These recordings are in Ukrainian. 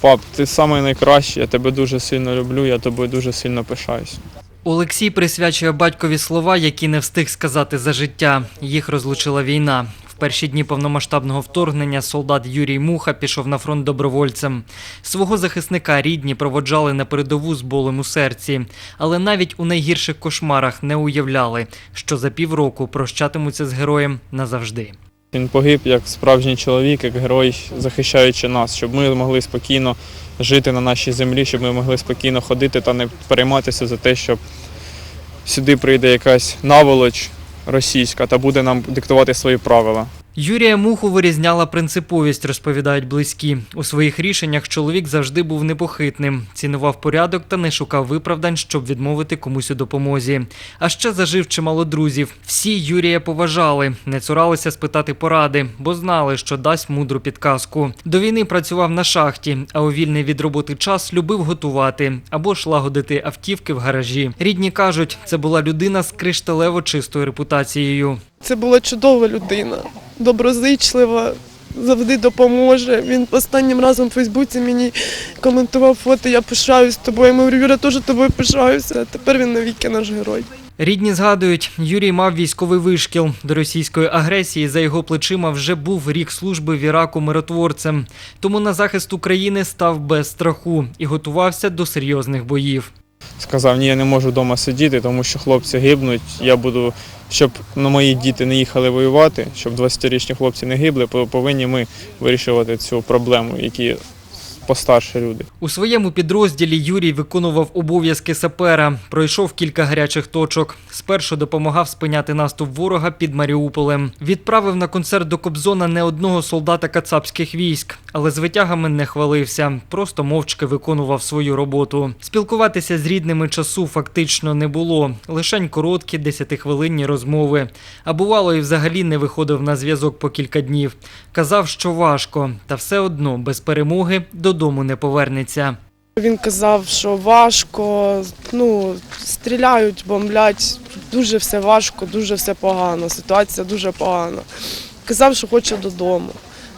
Пап, ти самий найкращий, я тебе дуже сильно люблю, я тобою дуже сильно пишаюсь. Олексій присвячує батькові слова, які не встиг сказати за життя. Їх розлучила війна. В перші дні повномасштабного вторгнення солдат Юрій Муха пішов на фронт добровольцем. Свого захисника рідні проводжали на передову з болем у серці, але навіть у найгірших кошмарах не уявляли, що за півроку прощатимуться з героєм назавжди. Він погиб як справжній чоловік, як герой, захищаючи нас, щоб ми могли спокійно жити на нашій землі, щоб ми могли спокійно ходити та не перейматися за те, щоб сюди прийде якась наволоч російська та буде нам диктувати свої правила. Юрія Муху вирізняла принциповість, розповідають близькі. У своїх рішеннях чоловік завжди був непохитним, цінував порядок та не шукав виправдань, щоб відмовити комусь у допомозі. А ще зажив чимало друзів. Всі Юрія поважали, не цуралися спитати поради, бо знали, що дасть мудру підказку. До війни працював на шахті, а у вільний від роботи час любив готувати або ж лагодити автівки в гаражі. Рідні кажуть, це була людина з кришталево чистою репутацією. Це була чудова людина, доброзичлива, завжди допоможе. Він останнім разом в Фейсбуці мені коментував фото, я пишаюсь тобою. Я говорю, Юра, теж тобою пишаюся. Тепер він навіки наш герой. Рідні згадують, Юрій мав військовий вишкіл. До російської агресії за його плечима вже був рік служби в Іраку миротворцем. Тому на захист України став без страху і готувався до серйозних боїв. Сказав, ні, я не можу вдома сидіти, тому що хлопці гибнуть. Я буду, щоб на мої діти не їхали воювати, щоб 20-річні хлопці не гибли, повинні ми вирішувати цю проблему, які постарші люди. У своєму підрозділі Юрій виконував обов'язки сапера, пройшов кілька гарячих точок. Спершу допомагав спиняти наступ ворога під Маріуполем. Відправив на концерт до Кобзона не одного солдата кацапських військ, але з витягами не хвалився, просто мовчки виконував свою роботу. Спілкуватися з рідними часу фактично не було, лишень короткі десятихвилинні розмови. А бувало, і взагалі не виходив на зв'язок по кілька днів. Казав, що важко, та все одно без перемоги додому не повернеться. Він казав, що важко, ну, стріляють, бомблять, дуже все важко, дуже все погано, ситуація дуже погана. Казав, що хоче додому,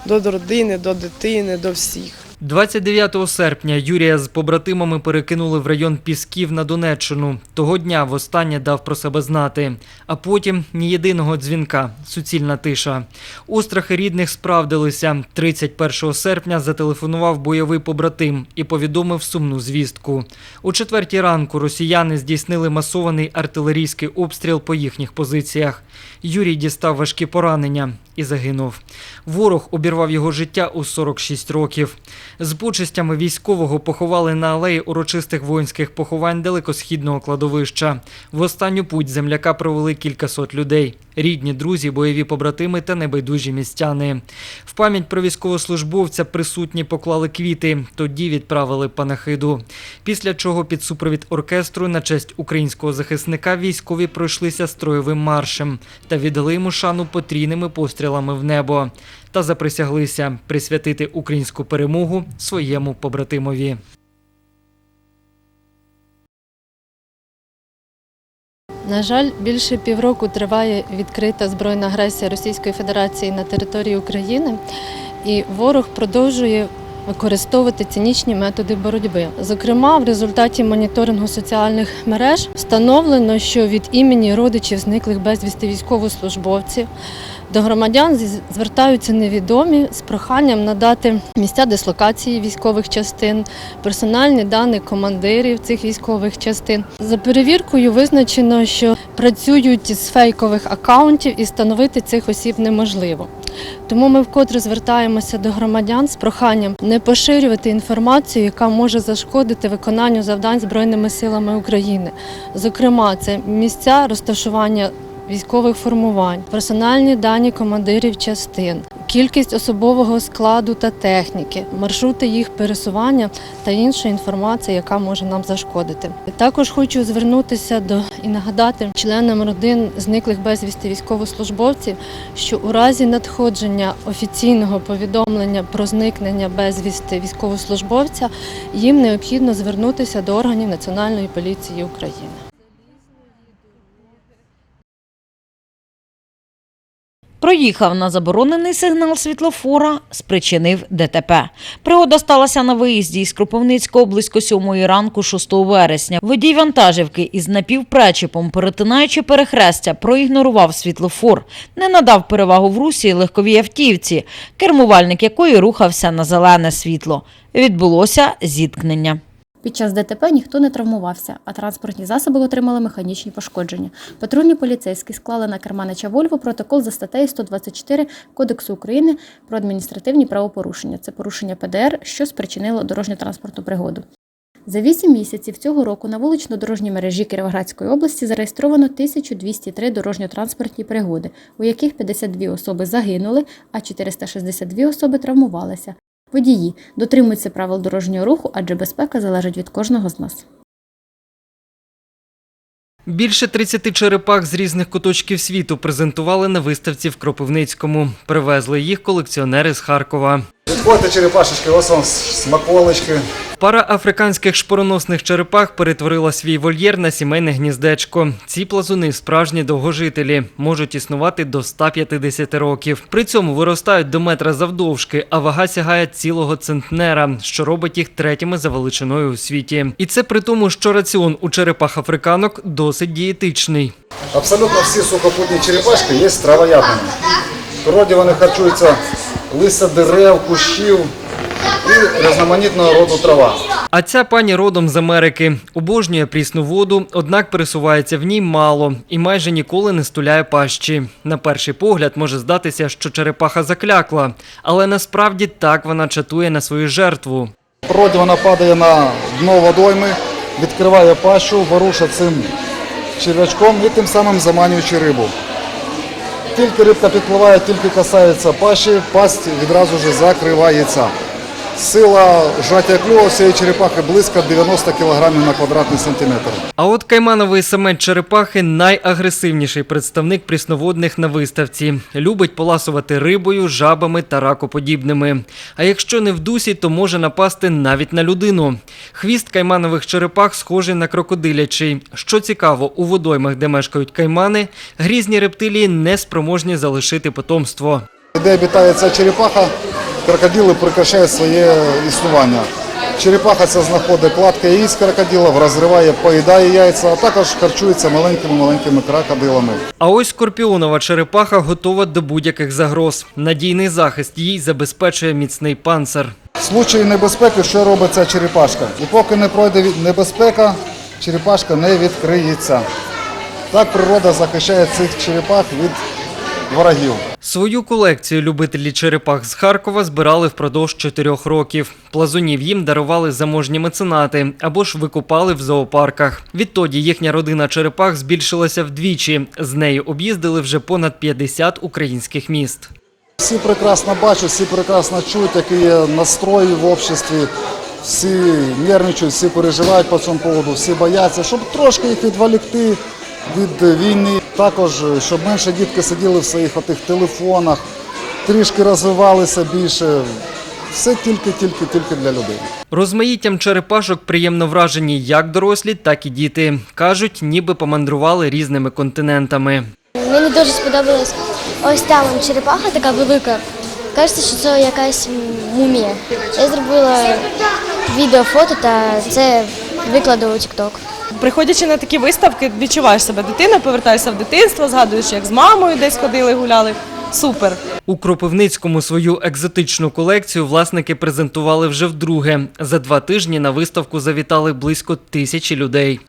до родини, до дитини, до всіх. 29 серпня Юрія з побратимами перекинули в район Пісків на Донеччину. Того дня востаннє дав про себе знати. А потім ні єдиного дзвінка, суцільна тиша. Острахи рідних справдилися. 31 серпня зателефонував бойовий побратим і повідомив сумну звістку. У четвертій ранку росіяни здійснили масований артилерійський обстріл по їхніх позиціях. Юрій дістав важкі поранення і загинув. Ворог обірвав його життя у 46 років. З почестями військового поховали на алеї урочистих воїнських поховань далекосхідного кладовища. В останню путь земляка провели кількасот людей. Рідні, друзі, бойові побратими та небайдужі містяни. В пам'ять про військовослужбовця присутні поклали квіти, тоді відправили панахиду. Після чого під супровід оркестру на честь українського захисника військові пройшлися строєвим маршем та віддали йому шану потрійними пострілами в небо та заприсяглися присвятити українську перемогу своєму побратимові. На жаль, більше півроку триває відкрита збройна агресія Російської Федерації на території України, і ворог продовжує використовувати цинічні методи боротьби. Зокрема, в результаті моніторингу соціальних мереж встановлено, що від імені родичів зниклих безвісти військовослужбовців до громадян звертаються невідомі з проханням надати місця дислокації військових частин, персональні дані командирів цих військових частин. За перевіркою визначено, що працюють з фейкових акаунтів і встановити цих осіб неможливо. Тому ми вкотре звертаємося до громадян з проханням не поширювати інформацію, яка може зашкодити виконанню завдань Збройними силами України. Зокрема, це місця розташування військових формувань, персональні дані командирів частин, кількість особового складу та техніки, маршрути їх пересування та інша інформація, яка може нам зашкодити. Також хочу звернутися до і нагадати членам родин зниклих безвісти військовослужбовців, що у разі надходження офіційного повідомлення про зникнення безвісти військовослужбовця їм необхідно звернутися до органів Національної поліції України. Проїхав на заборонений сигнал світлофора, спричинив ДТП. Пригода сталася на виїзді із Кропивницького близько 7 ранку 6 вересня. Водій вантажівки із напівпречепом, перетинаючи перехрестя, проігнорував світлофор, не надав перевагу в русі легковій автівці, кермувальник якої рухався на зелене світло. Відбулося зіткнення. Під час ДТП ніхто не травмувався, а транспортні засоби отримали механічні пошкодження. Патрульні поліцейські склали на керманича Вольво протокол за статтею 124 Кодексу України про адміністративні правопорушення. Це порушення ПДР, що спричинило дорожньо-транспортну пригоду. За 8 місяців цього року на вулично-дорожній мережі Кіровоградської області зареєстровано 1203 дорожньо-транспортні пригоди, у яких 52 особи загинули, а 462 особи травмувалися. Водії дотримуються правил дорожнього руху, адже безпека залежить від кожного з нас. Більше 30 черепах з різних куточків світу презентували на виставці в Кропивницькому. Привезли їх колекціонери з Харкова. Підходьте черепашечки, ось вам смаколички. Пара африканських шпороносних черепах перетворила свій вольєр на сімейне гніздечко. Ці плазуни справжні довгожителі, можуть існувати до 150 років. При цьому виростають до метра завдовжки, а вага сягає цілого центнера, що робить їх третіми за величиною у світі. І це при тому, що раціон у черепах африканок досить дієтичний. Абсолютно всі сухопутні черепашки є травоядними. В природі вони харчуються листя дерев, кущів і різноманітного роду трава. А ця пані родом з Америки обожнює прісну воду, однак пересувається в ній мало і майже ніколи не стуляє пащі. На перший погляд може здатися, що черепаха заклякла, але насправді так вона чатує на свою жертву. В вона падає на дно водойми, відкриває пащу, ворушить цим черв'ячком і тим самим заманюючи рибу. Тільки рибка підпливає, тільки касається паші, пасть відразу ж закривається. Сила жаття клюва цієї черепахи близько 90 кг на квадратний сантиметр. А от каймановий самець черепахи найагресивніший представник прісноводних на виставці. Любить поласувати рибою, жабами та ракоподібними. А якщо не в дусі, то може напасти навіть на людину. Хвіст кайманових черепах схожий на крокодилячий. Що цікаво, у водоймах, де мешкають каймани, грізні рептилії не спроможні залишити потомство. Де обітає ця черепаха, крокодили прекращають своє існування. Черепаха ця знаходить кладка яєць крокодилів, розриває, поїдає яйця, а також харчується маленькими-маленькими крокодилами. А ось скорпіонова черепаха готова до будь-яких загроз. Надійний захист їй забезпечує міцний панцир. В случаї небезпеки, що робить ця черепашка? І поки не пройде небезпека, черепашка не відкриється. Так природа захищає цих черепах від ворогів. Свою колекцію любителі черепах з Харкова збирали впродовж чотирьох років. Плазунів їм дарували заможні меценати або ж викупали в зоопарках. Відтоді їхня родина черепах збільшилася вдвічі. З нею об'їздили вже понад 50 українських міст. Всі прекрасно бачать, всі прекрасно чують, який є настрой в обществі. Всі нервничають, всі переживають по цьому поводу, всі бояться, щоб трошки їх відволікти від війни. Також, щоб менше дітки сиділи в своїх отих телефонах, трішки розвивалися більше. Все тільки, тільки, тільки для людей. Розмаїттям черепашок приємно вражені як дорослі, так і діти. Кажуть, ніби помандрували різними континентами. Мені дуже сподобалась ось та вон черепаха така велика. Кажеться, що це якась мумія. Я зробила відео, фото та це викладу у TikTok. Приходячи на такі виставки, відчуваєш себе дитиною, повертаєшся в дитинство, згадуєш, як з мамою десь ходили, гуляли. Супер. У Кропивницькому свою екзотичну колекцію власники презентували вже вдруге. За два тижні на виставку завітали близько тисячі людей.